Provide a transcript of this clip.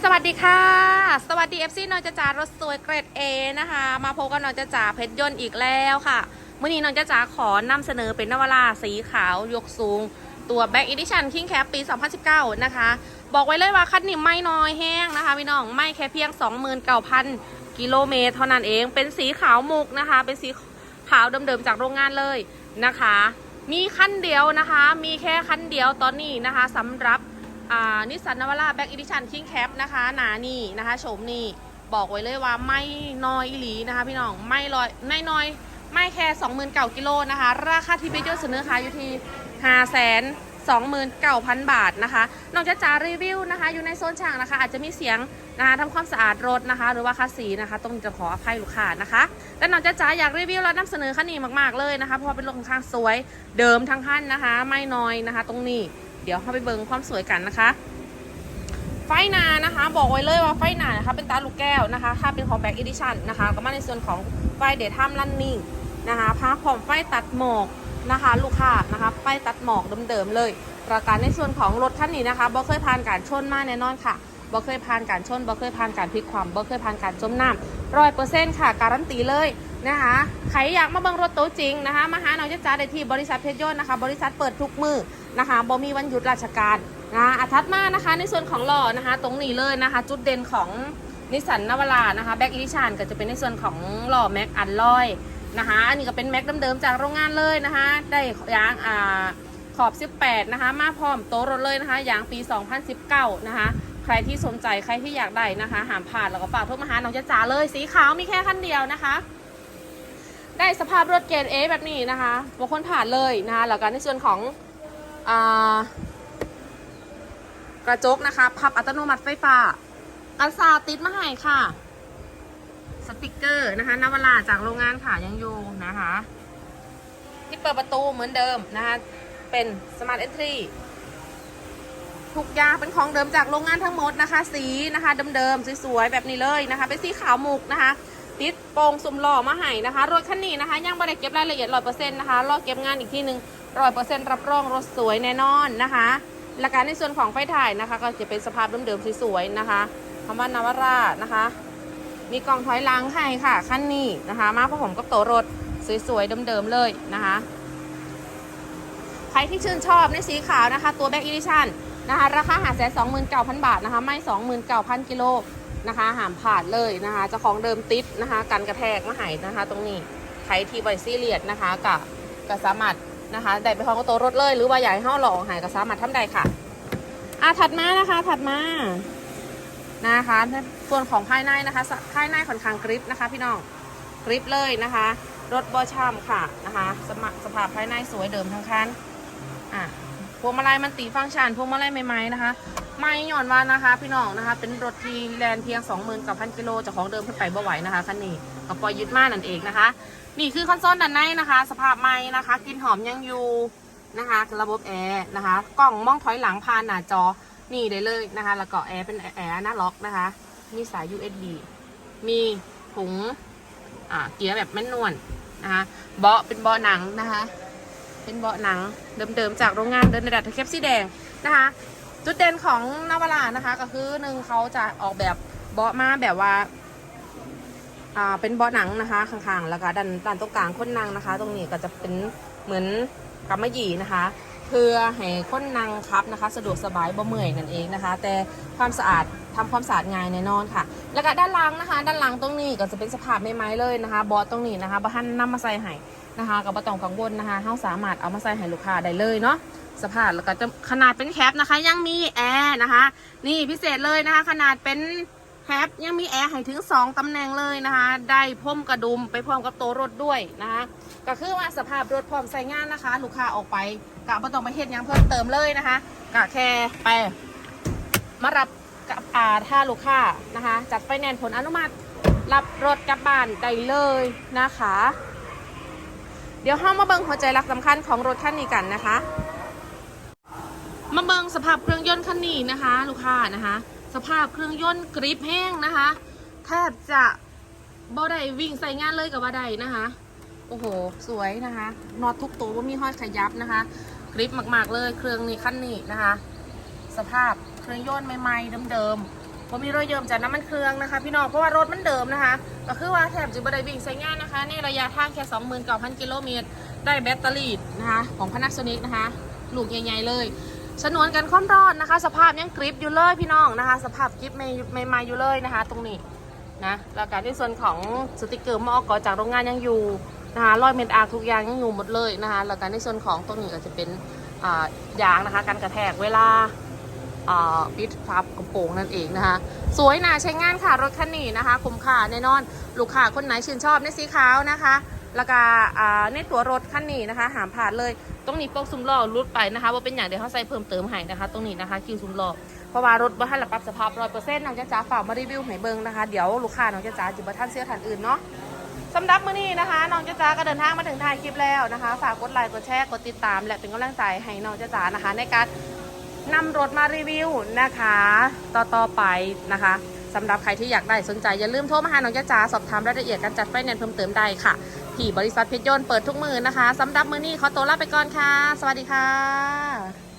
สวัสดีค่ะ สวัสดี FC น้องจะจ๋ารถสวยเกรด A นะคะ มาพบกับนองจะจ๋าเพชรยนต์อีกแล้วค่ะเมื่อนี้นองจะจ๋าขอนำเสนอเป็นนวราสีขาวยกสูง ตัว Back Edition King Cap ปี 2019 นะคะ บอกไว้เลยว่าคันนี้ไม่น้อยแห้งนะคะพี่น้องไม่แค่เพียง 29,000 กิโลเมตร เท่านั้นเองเป็นสีขาวมุกนะคะ เป็นสีขาวเดิมๆจากโรงงานเลยนะคะ มีคันเดียวนะคะ มีแค่คันเดียวตอนนี้นะคะสำหรับ นิสสันนวาร่าแบ็กอีดิชันคิงแคปนะคะ หนานี่นะคะโฉมนี่บอกไว้เลยว่าไม่น้อยอีหลีนะคะพี่น้องไม่ลอยไม่น้อยไม่แค่20,000เก่ากิโลนะคะ ราคาที่พี่เจ้าเสนอขายอยู่ที่5แสน29,000บาทนะคะน้อกจากจะรีวิวนะคะ อยู่ในโซนช่างนะคะ อาจจะมีเสียงนะคะทำความสะอาดรถนะคะ หรือว่าคัสสีนะคะต้องจะขออภัยลูกค้านะคะแต่น้อกจากจ๋าอยากรีวิวและนำเสนอคันนี้มากๆเลยนะคะเพราะเป็นรถค่อนข้างสวยเดิมทั้งคันนะคะ ไม่น้อยนะคะ ตรงนี้ เดี๋ยวเข้าไปเบิ่งความสวยกันนะคะ ไฟนานะคะ บอกไว้เลยว่าไฟนานะคะ เป็นตาลูกแก้วนะคะ ถ้าเป็นของแบ็กอีดิชันนะคะ ก็มาในส่วนของไฟเดทามลันนิ่งนะคะพาพร้อมไฟตัดหมอกนะคะ ลูกค้านะคะไฟตัดหมอกเดิมๆเลย ประการในส่วนของรถคันนี้นะคะบ่เคยผ่านการชนมาแน่นอนค่ะบ่เคยผ่านการชนบ่เคยผ่านการพลิกความบ่เคยผ่านการจมน้ำร้อยเปอร์เซ็นต์ค่ะ การันตีเลยนะคะใครอยากมาเบิ่งรถโตัวจริงนะคะมาหาน้องจ๊ะจ๋าได้ที่บริษัทเพชรยนต์นะคะ บริษัทเปิดทุกมือ นะคะบ่มีวันหยุดราชการนะอาทัดมานะคะในส่วนของหล้อนะคะ ตรงนี้เลยนะคะ จุดเด่นของนิสสันนวารานะคะแบ็กอีดิชันก็จะเป็นในส่วนของหล้อแม็กอันลอยนะคะอันนี้ก็เป็นแม็กเดิมๆจากโรงงานเลยนะคะ ได้ยางอ่าขอบ 18 นะคะ มาพร้อมโต๊ะรถเลยนะคะยางปี 2019 นะคะ ใครที่สนใจใครที่อยากได้นะคะหามผ่านแล้วก็ฝากโทรมาหาน้องจ๊ะจ๋าเลย สีขาวมีแค่คันเดียวนะคะ ได้สภาพรถเกรดเอแบบนี้นะคะบางคนผ่านเลยนะคะแล้วก็ในส่วนของ กระจกนะคะ พับอัตโนมัติไฟฟ้า กันซาติดมาให้ค่ะ สติกเกอร์นะคะนวลาจากโรงงานค่ะยังอยู่นะคะที่เปิดประตูเหมือนเดิมนะคะ เป็น Smart Entry ทุกอย่างเป็นของเดิมจากโรงงานทั้งหมดนะคะ สีนะคะ เดิมๆสวยๆแบบนี้เลยนะคะ เป็นสีขาวมุกนะคะ ติดโปรงสุ่มหล่อมาให้นะคะ รถคันนี้นะคะ ยังไม่ได้เก็บรายละเอียดร้อยเปอร์เซ็นต์นะคะ รอเก็บงานอีกที่หนึ่ง ร้อยเปอร์เซ็นต์รับรองรถสวยแน่นอนนะคะและการในส่วนของไฟถ่ายนะคะ ก็จะเป็นสภาพเดิมๆสวยๆนะคะคำว่านาวาร่านะคะ มีกล่องถอยหลังให้ค่ะคันนี้นะคะ มาพร้อมกับโตวรถสวยๆเดิมๆเลยนะคะ ใครที่ชื่นชอบในสีขาวนะคะ ตัวแบ็กอีดิชันนะคะ ราคาหาแสนสองหมื่นเก้าพันบาทนะคะ ไม่สองหมื่นเก้าพันกิโลนะคะหามผ่านเลยนะคะเจ้าของเดิมติดนะคะ กันกระแทกมาหายนะคะ ตรงนี้ใครที่บริซีเลียดนะคะกับก็สามารถ นะคะได้ไปพร้อมกับตัวรถเลย หรือว่าอยากให้ห้าหล่อหายก็สามารถทำได้ค่ะอะถัดมานะคะ ถัดมานะคะ ส่วนของภายในนะคะภายในค่อนข้างกริปนะคะ พี่น้องกริปเลยนะคะ รถบอชัมค่ะนะคะสมสภาพภายในสวยเดิมทั้งคันอะพวงมาลัยมันตีฟังชันพวงมาลัยใหม่ๆนะคะไม่หย่อนว่านะคะ พี่น้องนะคะ เป็นรถที่แลนเพียง 20,000กับพันกิโลจากของเดิมขึ้นไปบ่ไหวนะคะคันนี้กับปล่อยยึดมานั่นเองนะคะ นี่คือคอนโซลด้านในนะคะ สภาพใหม่นะคะกลินหอมยังอยู่นะคะระบบแอร์นะคะกล่องมองถอยหลังผ่านหน้าจอนี่ได้เลยนะคะ แล้วก็แอร์เป็นแอร์หน้าล็อกนะคะ มีสาย USB มีถุงเกียร์แบบแม่นวลนะคะเบาะเป็นเบาะหนังนะคะ เป็นเบาะหนังเดิมๆจากโรงงานเดินในดัดตะเข็บสีแดงนะคะ จุดเด่นของนาวารานะคะ ก็คือหนึ่งเขาจะออกแบบเบาะมาแบบว่า อ่าเป็นเบาะหนังนะคะข้างๆแล้วก็ด้านด้านตรงกลางค้นนั่งนะคะ ตรงนี้ก็จะเป็นเหมือนกำมะหยี่นะคะ เพื่อให้ค้นนั่งครับนะคะ สะดวกสบายบ่เมื่อยนั่นเองนะคะ แต่ความสะอาดทำความสะอาดง่ายแน่นอนค่ะ แล้วก็ด้านหลังนะคะ ด้านหลังตรงนี้ก็จะเป็นสภาพใหม่ๆเลยนะคะเบาะตรงนี้นะคะบ้านนำมาใส่ให้นะคะก็บ่ต้องกังวลนะคะเฮาสามารถเอามาใส่ให้ลูกค้าได้เลยเนาะสภาพแล้วก็จะขนาดเป็นแคปนะคะ ยังมีแอร์นะคะ นี่พิเศษเลยนะคะ ขนาดเป็น แคปยังมีแอร์ให้ถึง 2ตำแหน่งเลยนะคะ ได้พ่มกระดุมไปพร้อมกับตัวรถด้วยนะคะ ก็คือว่าสภาพรถพร้อมใส่งานนะคะ ลูกค้าออกไปกะบ่ต้องไปเฮ็ดยังเพิ่มเติมเลยนะคะกะแค่ไปมารับกับอาถ้าลูกค้านะคะ จัดไฟแนนซ์ผลอนุมัติรับรถกลับบ้านได้เลยนะคะ เดี๋ยวห้ามาเบิงหัวใจหลักสำคัญของรถคันนี้กันนะคะ มาเบิงสภาพเครื่องยนต์คันนี้นะคะ ลูกค้านะคะ สภาพเครื่องยนต์กริปแห้งนะคะ แทบจะบ่ได้วิ่งใส่งานเลยกับว่าใดนะคะ โอ้โห สวยนะคะน็อตทุกตัวว่ามีห้อยขยับนะคะกริปมาก ๆ เลยเครื่องนี้คันนี้นะคะ สภาพเครื่องยนต์ใหม่ๆเดิมๆผมมีรอยเยิมจากน้ำมันเครื่องนะคะ พี่น้องเพราะว่ารถมันเดิมนะคะ ก็คือว่าแถบจิบไดวิ่งใช้งานนะคะ ในระยะทางแค่29,000 กิโลเมตร ได้แบตเตอรี่นะคะ ของพนักโซนิกนะคะ ลูกใหญ่ๆเลย ชนวนกันความร้อนนะคะ สภาพยังกริปอยู่เลยพี่น้องนะคะ สภาพกริปใหม่ๆอยู่เลยนะคะ ตรงนี้นะแล้วการในส่วนของสติกเกอร์มอกอจากโรงงานยังอยู่นะคะรอยเม็ดอาร์ทุกอย่างยังอยู่หมดเลยนะคะแล้วการในส่วนของตรงนี้ก็จะเป็นยางนะคะการกระแทกเวลาปิดฟับกระโปรงนั่นเองนะคะ สวยน่าใช้งานค่ะรถคันนี้นะคะ คุ้มค่าแน่นอน ลูกค้าคนไหนชื่นชอบในสีขาวนะคะ แล้วก็อ่าในตัวรถคันนี้นะคะหามผ่านเลย ตรงนี้โปกซุ้มล้อรุดไปนะคะว่าเป็นอย่างเดียวเขาใส่เพิ่มเติมให้นะคะ ตรงนี้นะคะคิวซุ้มล้อเพราะว่ารถว่าให้ระปรับสภาพร้อยเปอร์เซ็นต์น้องจ้าจ๋าฝากมารีวิวให้เบิ้งนะคะเดี๋ยวลูกค้าน้องจ้าจ๋าจิบท่านเสื้อท่านอื่นเนาะสำหรับมื้อนี้นะคะน้องจ้าจ๋าก็เดินทางมาถึงท้ายคลิปแล้วนะคะ ฝากกดไลค์กดแชร์กดติดตาม และเป็นกำลังใจให้น้องจ้าจ๋านะคะ ในการนำรถมารีวิวนะคะ ต่อต่อไปนะคะสำหรับใครที่อยากได้สนใจอย่าลืมโทรมาหาน้องจ้าจ๋าสอบถามรายละเอียดการจัดไฟแนนซ์เพิ่มเติมได้ค่ะ ที่บริษัทเพชรยนต์เปิดทุกมือนะคะสำหรับมือนี้ขอตัวลาไปก่อนค่ะ สวัสดีค่ะ